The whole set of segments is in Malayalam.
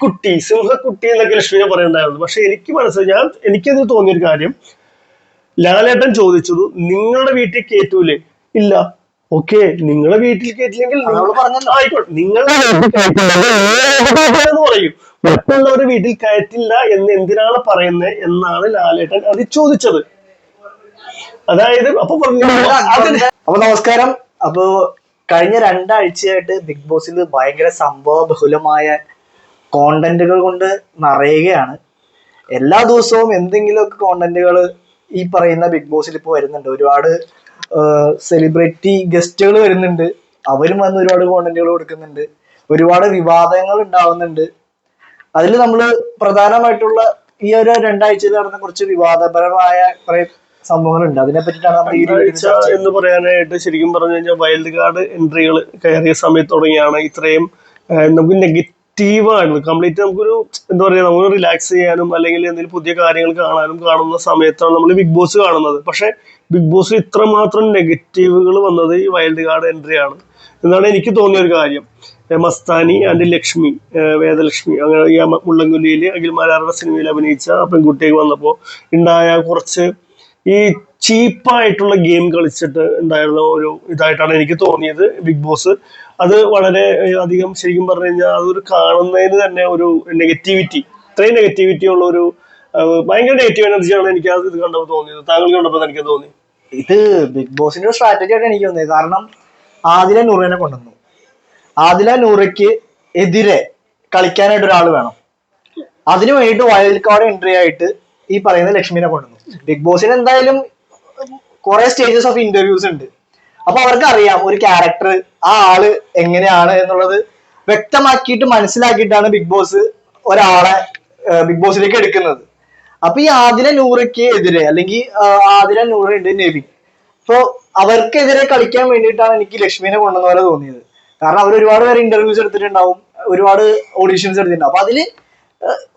പുലിക്കുട്ടി സിംഹക്കുട്ടി എന്നൊക്കെ ലക്ഷ്മിനെ പറയണ്ടായിരുന്നു പക്ഷെ എനിക്ക് മനസ്സിലായി ഞാൻ എനിക്കത് തോന്നിയൊരു കാര്യം. ലാലേട്ടൻ ചോദിച്ചത് നിങ്ങളുടെ വീട്ടിൽ കേറ്റൂലേ? ഇല്ല. ഓക്കെ നിങ്ങളെ വീട്ടിൽ അവൾ ആയിക്കോട്ടെ നിങ്ങളുടെ പറയും. മറ്റുള്ളവരുടെ വീട്ടിൽ കയറ്റില്ല എന്ന് എന്തിനാണ് പറയുന്നത് എന്നാണ് ലാലേട്ടൻ അത് ചോദിച്ചത്. അതായത് അപ്പൊ പറഞ്ഞു അപ്പൊ നമസ്കാരം. അപ്പോ കഴിഞ്ഞ രണ്ടാഴ്ചയായിട്ട് ബിഗ് ബോസിൽ ഭയങ്കര സംഭവ ബഹുലമായ കോണ്ടന്റുകൾ കൊണ്ട് നിറയുകയാണ്. എല്ലാ ദിവസവും എന്തെങ്കിലുമൊക്കെ കോണ്ടന്റുകൾ ഈ പറയുന്ന ബിഗ് ബോസിൽ ഇപ്പോൾ വരുന്നുണ്ട്. ഒരുപാട് സെലിബ്രിറ്റി ഗസ്റ്റുകൾ വരുന്നുണ്ട്. അവരും വന്ന് ഒരുപാട് കോണ്ടന്റുകൾ കൊടുക്കുന്നുണ്ട്. ഒരുപാട് വിവാദങ്ങൾ ഉണ്ടാവുന്നുണ്ട്. അതിൽ നമ്മൾ പ്രധാനമായിട്ടുള്ള ഈ ഒരു രണ്ടാഴ്ചയിൽ നടന്ന കുറച്ച് വിവാദപരമായ കുറെ സംഭവങ്ങളുണ്ട്. അതിനെ പറ്റിയിട്ടാണ് നമ്മൾ ഈ രണ്ടാഴ്ച എന്ന് പറയാനായിട്ട് ശരിക്കും പറഞ്ഞു കഴിഞ്ഞാൽ വൈൽഡ് കാർഡ് എൻട്രികൾ കയറിയ സമയത്ത് തുടങ്ങിയാണ് ഇത്രയും നമുക്ക് നെഗറ്റീവ് ആണ്. കംപ്ലീറ്റ് നമുക്കൊരു എന്താ പറയുക നമുക്ക് റിലാക്സ് ചെയ്യാനും അല്ലെങ്കിൽ എന്തെങ്കിലും പുതിയ കാര്യങ്ങൾ കാണാനും കാണുന്ന സമയത്താണ് നമ്മൾ ബിഗ് ബോസ് കാണുന്നത്. പക്ഷേ ബിഗ് ബോസിൽ ഇത്രമാത്രം നെഗറ്റീവുകൾ വന്നത് ഈ വൈൽഡ് കാർഡ് എൻട്രി ആണ്. എന്നാണ് എനിക്ക് തോന്നിയ ഒരു കാര്യം. മസ്താനി ആൻഡ് ലക്ഷ്മി വേദലക്ഷ്മി അങ്ങനെ ഈ അമ- അഖിൽ അഖിൽമാരാരുടെ സിനിമയിൽ അഭിനയിച്ച പെൺകുട്ടിയൊക്കെ വന്നപ്പോൾ ഉണ്ടായ കുറച്ച് ഈ ചീപ്പായിട്ടുള്ള ഗെയിം കളിച്ചിട്ട് ഉണ്ടായിരുന്ന ഒരു ഇതായിട്ടാണ് എനിക്ക് തോന്നിയത് ബിഗ് ബോസ്. അത് വളരെ അധികം ശരിക്കും പറഞ്ഞു കഴിഞ്ഞാൽ അതൊരു കാണുന്നതിന് തന്നെ ഒരു നെഗറ്റിവിറ്റി ഇത്രയും നെഗറ്റിവിറ്റി ഉള്ള ഒരു ഭയങ്കര നെഗറ്റീവ് എനർജിയാണ് എനിക്ക് അത് ഇത് കണ്ടപ്പോൾ തോന്നിയത് താങ്കൾ കണ്ടപ്പോൾ എനിക്ക് തോന്നി. ഇത് ബിഗ് ബോസിന്റെ സ്ട്രാറ്റജി ആയിട്ട് എനിക്ക് തോന്നിയത്. കാരണം ആദില നൂറിനെ കൊണ്ടുവന്നു. ആദില നൂറയ്ക്ക് എതിരെ കളിക്കാനായിട്ട് ഒരാൾ വേണം. അതിനു വേണ്ടിയിട്ട് വൈൽഡ് കാർഡ് എൻട്രി ആയിട്ട് ഈ പറയുന്ന ലക്ഷ്മിനെ കൊണ്ടുവന്നു. ബിഗ് ബോസിന് എന്തായാലും കുറെ സ്റ്റേജസ് ഓഫ് ഇന്റർവ്യൂസ് ഉണ്ട്. അപ്പൊ അവർക്ക് അറിയാം ഒരു ക്യാരക്ടർ ആ ആൾ എങ്ങനെയാണ് എന്നുള്ളത്. വ്യക്തമാക്കിയിട്ട് മനസ്സിലാക്കിയിട്ടാണ് ബിഗ് ബോസ് ഒരാളെ ബിഗ് ബോസിലേക്ക് എടുക്കുന്നത്. അപ്പൊ ഈ ആദില നൂറയ്ക്ക് എതിരെ അല്ലെങ്കിൽ ആദില നൂറുണ്ട് നബി. അപ്പൊ അവർക്കെതിരെ കളിക്കാൻ വേണ്ടിയിട്ടാണ് എനിക്ക് ലക്ഷ്മിനെ കൊണ്ടുവന്ന പോലെ തോന്നിയത്. കാരണം അവർ ഒരുപാട് പേര് ഇന്റർവ്യൂസ് എടുത്തിട്ടുണ്ടാവും ഒരുപാട് ഓഡീഷൻസ് എടുത്തിട്ടുണ്ടാവും. അപ്പൊ അതിൽ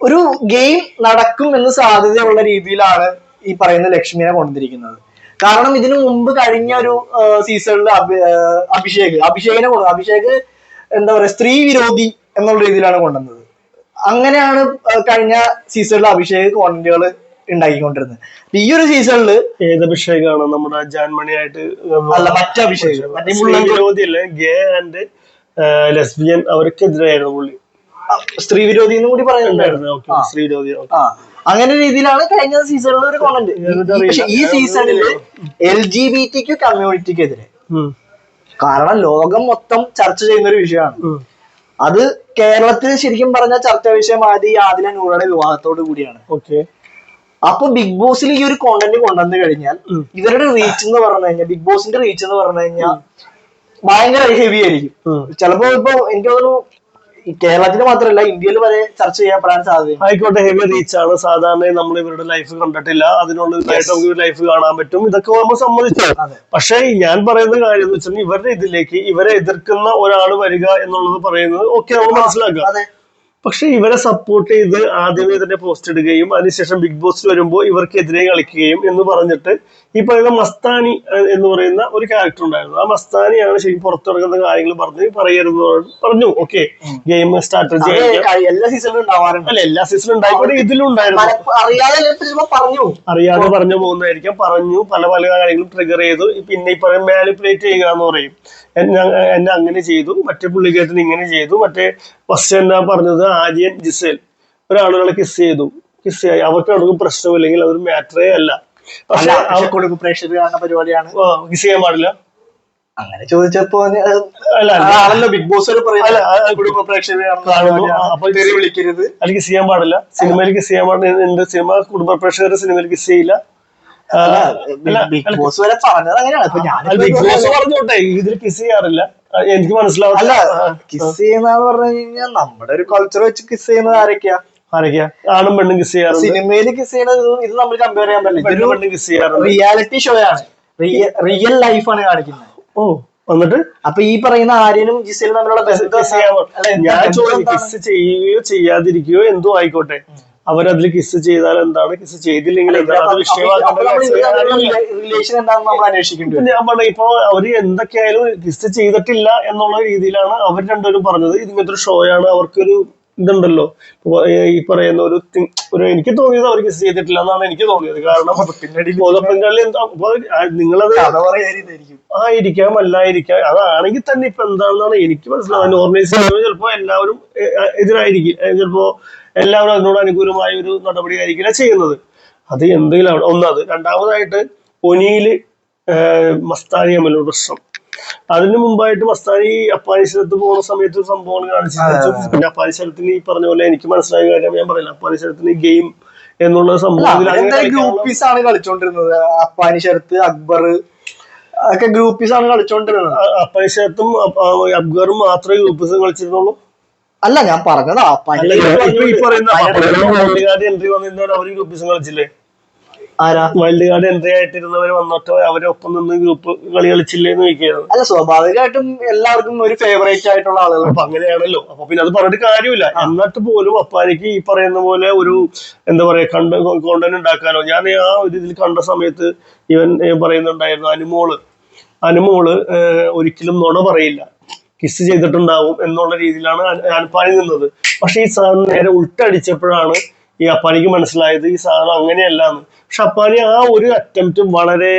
ഒരു ഗെയിം നടക്കും എന്ന് സാധ്യതയുള്ള രീതിയിലാണ് ഈ പറയുന്ന ലക്ഷ്മിനെ കൊണ്ടുവന്നിരിക്കുന്നത്. കാരണം ഇതിനു മുമ്പ് കഴിഞ്ഞ ഒരു സീസണിൽ അഭിഷേക് അഭിഷേകിനെ കൊണ്ടു അഭിഷേക് എന്താ പറയാ സ്ത്രീ വിരോധി എന്നുള്ള രീതിയിലാണ് കൊണ്ടുവന്നത്. അങ്ങനെയാണ് കഴിഞ്ഞ സീസണിൽ അഭിഷേക് കോണ്ടന്റുകൾ ഉണ്ടാക്കിക്കൊണ്ടിരുന്നത്. ഈ ഒരു സീസണിൽ ഏത് അഭിഷേകാണ് നമ്മുടെ ജാൻമണിയായിട്ട് അല്ല മറ്റേ അഭിഷേക്. വിരോധിയല്ലേ ഗേ ആൻഡ് ലെസ്ബിയൻ അവർക്കെതിരായിരുന്നു പുള്ളി. സ്ത്രീ വിരോധി എന്നും കൂടി പറയുന്നുണ്ടായിരുന്നു. സ്ത്രീ വിരോധി. ആ. അങ്ങനെ രീതിയിലാണ് കഴിഞ്ഞ സീസണിൽ ഒരു കോണ്ടന്റ് പക്ഷെ ഈ സീസണിൽ എൽ ജി ബി ടിക്ക് കമ്മ്യൂണിറ്റിക്കെതിരെ കാരണം ലോകം മൊത്തം ചർച്ച ചെയ്യുന്ന ഒരു വിഷയമാണ് അത് കേരളത്തിൽ ശരിക്കും പറഞ്ഞ ചർച്ചാ വിഷയമായത് ഈ ആദില നൂറയുടെ വിവാഹത്തോട് കൂടിയാണ്. ഓക്കെ. അപ്പൊ ബിഗ് ബോസിൽ ഈ ഒരു കോണ്ടന്റ് കൊണ്ടുവന്നു കഴിഞ്ഞാൽ ഇവരുടെ റീച്ച് എന്ന് പറഞ്ഞു കഴിഞ്ഞാൽ ബിഗ് ബോസിന്റെ റീച്ച് എന്ന് പറഞ്ഞു കഴിഞ്ഞാൽ ഭയങ്കര ഹെവി ആയിരിക്കും. ചിലപ്പോ ഇപ്പൊ എനിക്ക് തോന്നുന്നു കേരളത്തിൽ മാത്രമല്ല ഇന്ത്യയിൽ വരെ ചർച്ച ചെയ്യപ്പെടാൻ സാധ്യത ആയിക്കോട്ടെ ഹെവി റീച്ച് ആണ് സാധാരണ നമ്മൾ ഇവരുടെ ലൈഫ് കണ്ടിട്ടില്ല. അതിനുള്ള നമുക്ക് ലൈഫ് കാണാൻ പറ്റും. ഇതൊക്കെ നമ്മൾ സമ്മതിച്ചു. പക്ഷേ ഞാൻ പറയുന്ന കാര്യം എന്ന് വെച്ചാൽ ഇവരുടെ ഇതിലേക്ക് ഇവരെ എതിർക്കുന്ന ഒരാൾ വരിക എന്നുള്ളത് പറയുന്നത് ഓക്കെ നമ്മൾ മനസ്സിലാക്കുക. പക്ഷെ ഇവരെ സപ്പോർട്ട് ചെയ്ത് ആദ്യമേ തന്നെ പോസ്റ്റ് ഇടുകയും അതിനുശേഷം ബിഗ് ബോസിൽ വരുമ്പോൾ ഇവർക്കെതിരെ കളിക്കുകയും എന്ന് പറഞ്ഞിട്ട് ഈ പറയുന്ന മസ്താനി എന്ന് പറയുന്ന ഒരു ക്യാരക്ടർ ഉണ്ടായിരുന്നു. ആ മസ്താനിയാണ് ശരിക്കും പുറത്തിറങ്ങുന്ന കാര്യങ്ങൾ പറഞ്ഞ് പറയരുത് പറഞ്ഞു. ഓക്കെ ഗെയിം സ്ട്രാറ്റജി എല്ലാ സീസണിലും ഉണ്ടാവാറുണ്ട്. അല്ല എല്ലാ സീസണും ഉണ്ടായിക്കോട്ടെ. ഇതിലും ഉണ്ടായിരുന്നു. അറിയാതെ അറിയാതെ പറഞ്ഞു പോകുന്നതായിരിക്കാം. പറഞ്ഞു പല പല കാര്യങ്ങളും ട്രിഗർ ചെയ്തു. പിന്നെ ഈ പറയും മാനിപ്പുലേറ്റ് ചെയ്യുക എന്ന് പറയും. എന്നെ എന്നെ അങ്ങനെ ചെയ്തു. മറ്റേ പുള്ളിക്കേട്ടൻ ഇങ്ങനെ ചെയ്തു. മറ്റേ ഫസ്റ്റ് എന്നാ പറഞ്ഞത്? ആര്യൻ ജിസേൽ. ഒരാളുകളെ കിസ് ചെയ്തു. കിസ് ആയി അവർക്ക് അവർക്കും പ്രശ്നമില്ലെങ്കിൽ അതൊരു മാറ്ററേ അല്ല. പക്ഷെ കൊടുക്കും പ്രേക്ഷകർ കാണുന്ന പരിപാടിയാണ് കിസ് ചെയ്യാൻ പാടില്ല. അങ്ങനെ ചോദിച്ചപ്പോ ആണല്ലോ ബിഗ് ബോസ് കുടുംബ പ്രേക്ഷകർ വിളിക്കരുത്. കിസ് ചെയ്യാൻ പാടില്ല. സിനിമയിൽ കിസ് ചെയ്യാൻ പാടില്ല. എന്റെ സിനിമ? കുടുംബ പ്രേക്ഷകരുടെ സിനിമയിൽ കിസ് ചെയ്യില്ല. ബിഗ് ബോസ് വരെ പറഞ്ഞത് അങ്ങനെയാണ്. ബിഗ് ബോസ് പറഞ്ഞോട്ടെ. ഇതിൽ കിസ് ചെയ്യാറില്ല. എനിക്ക് മനസ്സിലാവില്ല കിസ് ചെയ്യുന്ന പറഞ്ഞു കഴിഞ്ഞാൽ നമ്മുടെ ഒരു കൾച്ചർ വെച്ച് കിസ് ചെയ്യുന്നത് ആരൊക്കെയാ? ആരൊക്കെയാ? ആണും പെണ്ണും കിസ് ചെയ്യാറുണ്ട്. സിനിമയിൽ കിസ് ചെയ്യുന്നത് ഇത് നമ്മൾ കമ്പയർ ചെയ്യാൻ പറ്റില്ല. പെണ്ണും കിസ് ചെയ്യാറുണ്ട്. റിയാലിറ്റി ഷോ ആണ്. റിയൽ ലൈഫാണ് കാണിക്കുന്നത്. ഓ എന്നിട്ട് അപ്പൊ ഈ പറയുന്ന ആര്യനും ജിസയിലും തമ്മിലുള്ള ഞാൻ? കിസ് ചെയ്യുകയോ ചെയ്യാതിരിക്കുകയോ എന്തോ ആയിക്കോട്ടെ. അവരതിൽ കിസ് ചെയ്താൽ എന്താണ്? കിസ് ചെയ്തില്ലെങ്കിൽ. റിലേഷൻ എന്താണെന്ന് നമ്മൾ അന്വേഷിക്കേണ്ടി ഞാൻ പറഞ്ഞ ഇപ്പൊ അവർ എന്തൊക്കെയായാലും കിസ് ചെയ്തിട്ടില്ല എന്നുള്ള രീതിയിലാണ് അവർ രണ്ടുപേരും പറഞ്ഞത്. ഇതിങ്ങനത്തെ ഒരു ഷോയാണ് അവർക്കൊരു ഇതുണ്ടല്ലോ. ഈ പറയുന്ന ഒരു ഒരു എനിക്ക് തോന്നിയത് അവർ കിസ് ചെയ്തിട്ടില്ല എന്നാണ് എനിക്ക് തോന്നിയത്. കാരണം പിന്നടി ഗോതപ്പൻ എന്താ നിങ്ങളത് ആയിരിക്കാം. അല്ലായിരിക്കാം. അതാണെങ്കിൽ തന്നെ ഇപ്പൊ എന്താണെന്നാണ് എനിക്ക് മനസ്സിലാവുന്നത്. നോർമലൈസ് ചെയ്യുമ്പോൾ ചിലപ്പോ എല്ലാവരും എതിരായിരിക്കും. ചിലപ്പോ എല്ലാവരും അതിനോട് അനുകൂലമായ ഒരു നടപടി ആയിരിക്കില്ല ചെയ്യുന്നത്. അത് എന്തെങ്കിലും. ഒന്നത് രണ്ടാമതായിട്ട് ഒനിയിൽ മസ്താനി തമ്മിലുള്ള പ്രശ്നം. അതിനു മുമ്പായിട്ട് മസ്താനി അപ്പാനിശ്വരത്ത് പോകുന്ന സമയത്ത് ഒരു സംഭവം കാണിച്ചു പിന്നെ അപ്പാനിശ്വരത്തിന് ഈ പറഞ്ഞ പോലെ എനിക്ക് മനസ്സിലായ കാര്യം ഞാൻ പറയില്ല അപ്പാനിശ്വരത്തിന് ഗെയിം എന്നുള്ള സംഭവം ഗ്രൂപ്പീസ് ആണ് കളിച്ചോണ്ടിരുന്നത്? അപ്പാനി ശരത്ത് അക്ബർ ഒക്കെ ഗ്രൂപ്പീസ് ആണ് കളിച്ചോണ്ടിരുന്നത്. അപ്പാനിശ്വരത്തും അക്ബറും മാത്രമേ ഗ്രൂപ്പീസും കളിച്ചിരുന്നുള്ളൂ. അല്ല ഞാൻ പറഞ്ഞതാ അപ്പാനി എൻട്രി വന്നിരുന്നവർ അവർ ഗ്രൂപ്പീസും കളിച്ചില്ലേ? ആരാ? വൈൽഡ് കാർഡ് എൻട്രി ആയിട്ടിരുന്നവർ വന്നിട്ട് അവരൊപ്പം നിന്ന് ഗ്രൂപ്പ് കളി കളിച്ചില്ലേ എന്ന് ചോദിക്കുകയാണ്. അല്ല സ്വാഭാവികമായിട്ടും എല്ലാവർക്കും ഒരു ഫേവറേറ്റ് ആയിട്ടുള്ള ആളുകൾ അപ്പൊ അങ്ങനെയാണല്ലോ. അപ്പൊ പിന്നെ അത് പറഞ്ഞിട്ട് കാര്യമില്ല. എന്നിട്ട് പോലും അപ്പാനിക്ക് ഈ പറയുന്ന പോലെ ഒരു എന്താ പറയാ കണ്ട കോണ്ടന്റ് ഉണ്ടാക്കാനോ. ഞാൻ ആ ഒരു ഇതിൽ കണ്ട സമയത്ത് ഇവൻ പറയുന്നുണ്ടായിരുന്നു അനുമോൾ. അനുമോൾ ഒരിക്കലും നുണ പറയില്ല. കിസ് ചെയ്തിട്ടുണ്ടാവും എന്നുള്ള രീതിയിലാണ് അനുപാനി നിന്നത്. പക്ഷെ ഈ സാധനം നേരെ ഉൾട്ടടിച്ചപ്പോഴാണ് ഈ അപ്പാനിക്ക് മനസ്സിലായത് ഈ സാധനം അങ്ങനെയല്ല എന്ന് പക്ഷെ അപ്പാനി ആ ഒരു അറ്റംപ്റ്റ് വളരെ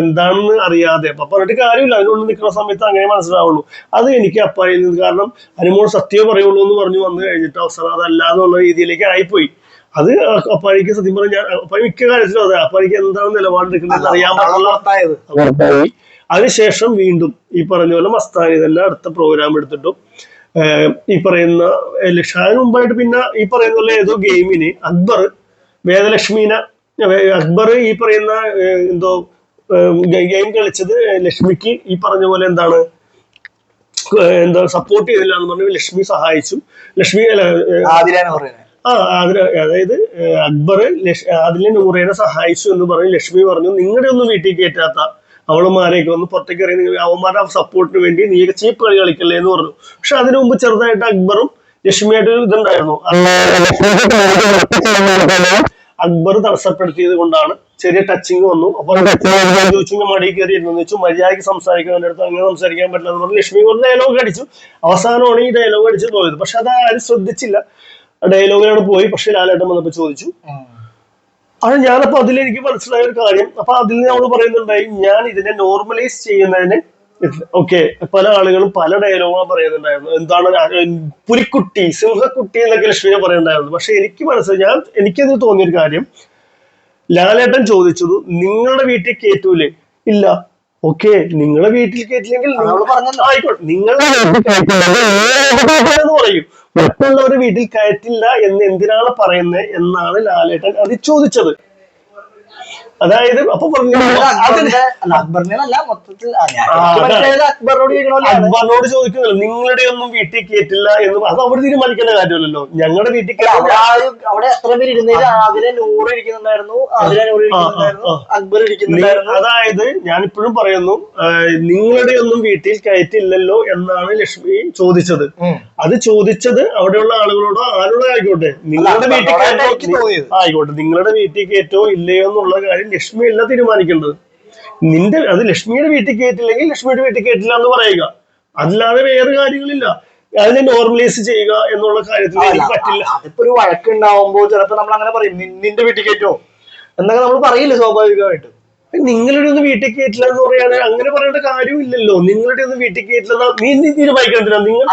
എന്താണെന്ന് അറിയാതെ അപ്പൊ പറഞ്ഞിട്ട് കാര്യമില്ല. അതിനുള്ളിൽ നിൽക്കുന്ന സമയത്ത് അങ്ങനെ മനസ്സിലാവുള്ളൂ. അത് എനിക്ക് അപ്പാനിൽ നിന്ന് കാരണം അനുമോൾ സത്യം പറയുള്ളൂ എന്ന് പറഞ്ഞു വന്നു കഴിഞ്ഞിട്ട് അവസരം അതല്ല എന്നുള്ള രീതിയിലേക്ക് ആയിപ്പോയി. അത് അപ്പാനിക്ക് സത്യം പറഞ്ഞ ഞാൻ അപ്പാനി മിക്ക കാര്യത്തിലും അതെ അപ്പാനിക്ക് എന്താണ് നിലപാട് നിലപാടെടുക്കുന്നത് അറിയാൻ പുറത്തായി അതിനുശേഷം വീണ്ടും ഈ പറഞ്ഞ പോലെ മസ്താനി തന്നെ അടുത്ത പ്രോഗ്രാം എടുത്തിട്ടും ഈ പറയുന്ന ഏഹ് മുമ്പായിട്ട് പിന്നെ ഈ പറയുന്ന പോലെ ഏതോ ഗെയിമിന് അക്ബർ വേദലക്ഷ്മീനെ അക്ബർ ഈ പറയുന്ന എന്തോ ഗെയിം കളിച്ചത് ലക്ഷ്മിക്ക് ഈ പറഞ്ഞ പോലെ എന്താണ് എന്താ സപ്പോർട്ട് ചെയ്തില്ല എന്ന് പറഞ്ഞ് ലക്ഷ്മി സഹായിച്ചു. ലക്ഷ്മി ആ അതിന് അതായത് അക്ബർ അതിലെ നൂറേനെ സഹായിച്ചു എന്ന് പറഞ്ഞ് ലക്ഷ്മി പറഞ്ഞു നിങ്ങളുടെ ഒന്നും വീട്ടിൽ കയറ്റാത്ത അവളുമാരെയൊക്കെ ഒന്ന് പുറത്തേക്ക് ഇറങ്ങി നിങ്ങൾ അവന്മാരുടെ സപ്പോർട്ടിന് വേണ്ടി നീയൊക്കെ ചീപ്പ് കളി കളിക്കല്ലേ എന്ന് പറഞ്ഞു. പക്ഷെ അതിനു മുമ്പ് ചെറുതായിട്ട് അക്ബറും ലക്ഷ്മിയായിട്ട് ഒരു ഇതുണ്ടായിരുന്നു. അക്ബർ തടസ്സപ്പെടുത്തിയത് കൊണ്ടാണ് ചെറിയ ടച്ചിങ് വന്നു. അപ്പൊ ചോദിച്ചു മടിയിൽ മടി കയറി ഇരുന്നു വെച്ചു മര്യാദയ്ക്ക് സംസാരിക്കാൻ എന്റെ അടുത്ത് അങ്ങനെ സംസാരിക്കാൻ പറ്റില്ല എന്ന് പറഞ്ഞ് ലക്ഷ്മി കൊണ്ട് ഡയലോഗ് അടിച്ചു. അവസാനമാണ് ഈ ഡയലോഗ് അടിച്ച് പോയത്. പക്ഷെ അത് ആരും ശ്രദ്ധിച്ചില്ല. ഡയലോഗിലാണ് പോയി. പക്ഷെ ലാലേട്ടൻ വന്നപ്പോ ചോദിച്ചു. അത് ഞാനപ്പോ അതിൽ എനിക്ക് മനസ്സിലായ ഒരു കാര്യം. അപ്പൊ അതിൽ നമ്മൾ പറയുന്നുണ്ടായി ഞാൻ ഇതിനെ നോർമലൈസ് ചെയ്യുന്നതിന് ഓക്കെ പല ആളുകളും പല ഡയലോഗുകളും പറയുന്നുണ്ടായിരുന്നു. എന്താണ് പുലിക്കുട്ടി സിംഹക്കുട്ടി എന്നൊക്കെ ലക്ഷ്മിനെ പറയുന്നുണ്ടായിരുന്നു. പക്ഷെ എനിക്ക് മനസ്സിലായി ഞാൻ എനിക്കതിൽ തോന്നിയൊരു കാര്യം ലാലേട്ടൻ ചോദിച്ചത് നിങ്ങളുടെ വീട്ടിൽ കയറ്റൂലേ ഇല്ല. ഓക്കെ നിങ്ങളെ വീട്ടിൽ കേട്ടില്ലെങ്കിൽ. ആയിക്കോട്ടെ. പറയും. മറ്റുള്ളവരെ വീട്ടിൽ കയറ്റില്ല എന്ന് എന്തിനാണ് പറയുന്നത് എന്നാണ് ലാലേട്ടൻ അത് ചോദിച്ചത്. അതായത് അപ്പൊ പറഞ്ഞു അതിന് അല്ല അക്ബറിനെ അല്ല മൊത്തത്തിൽ അക്ബറിനോട് ചോദിക്കുന്നില്ല. നിങ്ങളുടെ ഒന്നും വീട്ടിൽ കയറ്റില്ല എന്ന് അത് അവർ തീരുമാനിക്കേണ്ട കാര്യമല്ലല്ലോ. ഞങ്ങളുടെ വീട്ടിൽ അവിടെ എത്ര പേര് ഇരുന്നതിൽ ആദിലെ നൂറ് ഇരിക്കുന്നുണ്ടായിരുന്നു. ആദിലെ നൂറ് ഇരിക്കുന്നുണ്ടായിരുന്നു. അക്ബർ ഇരിക്കുന്നുണ്ടായിരുന്നു. അതായത് ഞാൻ ഇപ്പോഴും പറയുന്നു നിങ്ങളുടെ ഒന്നും വീട്ടിൽ കയറ്റില്ലല്ലോ എന്നാണ് ലക്ഷ്മി ചോദിച്ചത്. അത് ചോദിച്ചത് അവിടെയുള്ള ആളുകളോടോ ആരോടോ ആയിക്കോട്ടെ. നിങ്ങളുടെ വീട്ടിൽ ആയിക്കോട്ടെ. നിങ്ങളുടെ വീട്ടിൽ കയറ്റോ ഇല്ലയോ എന്നുള്ള കാര്യം ലക്ഷ്മി അല്ല തീരുമാനിക്കേണ്ടത്. നിന്റെ അത് ലക്ഷ്മിയുടെ വീട്ടിൽ കയറ്റില്ലെങ്കിൽ ലക്ഷ്മിയുടെ വീട്ടിൽ കയറ്റില്ല എന്ന് പറയുക. അല്ലാതെ വേറെ കാര്യങ്ങളില്ല. അതിനെ നോർമലൈസ് ചെയ്യുക എന്നുള്ള കാര്യത്തിൽ എനിക്ക് പറ്റില്ല. അതിപ്പോ ഒരു വഴക്കുണ്ടാവുമ്പോ ചിലപ്പോ നമ്മൾ അങ്ങനെ പറയും "നി- നിന്റെ വീട്ടിൽ കയറ്റോ എന്നൊക്കെ നമ്മൾ പറയില്ല സ്വാഭാവികമായിട്ട്. നിങ്ങളുടെ ഒന്നും വീട്ടിൽ കയറ്റില്ല എന്ന് പറയാതെ അങ്ങനെ പറയേണ്ട കാര്യമില്ലല്ലോ നിങ്ങളുടെ ഒന്നും വീട്ടിൽ കയറ്റില്ല നീ നീ തീരുമാനിക്കണം? നിങ്ങൾ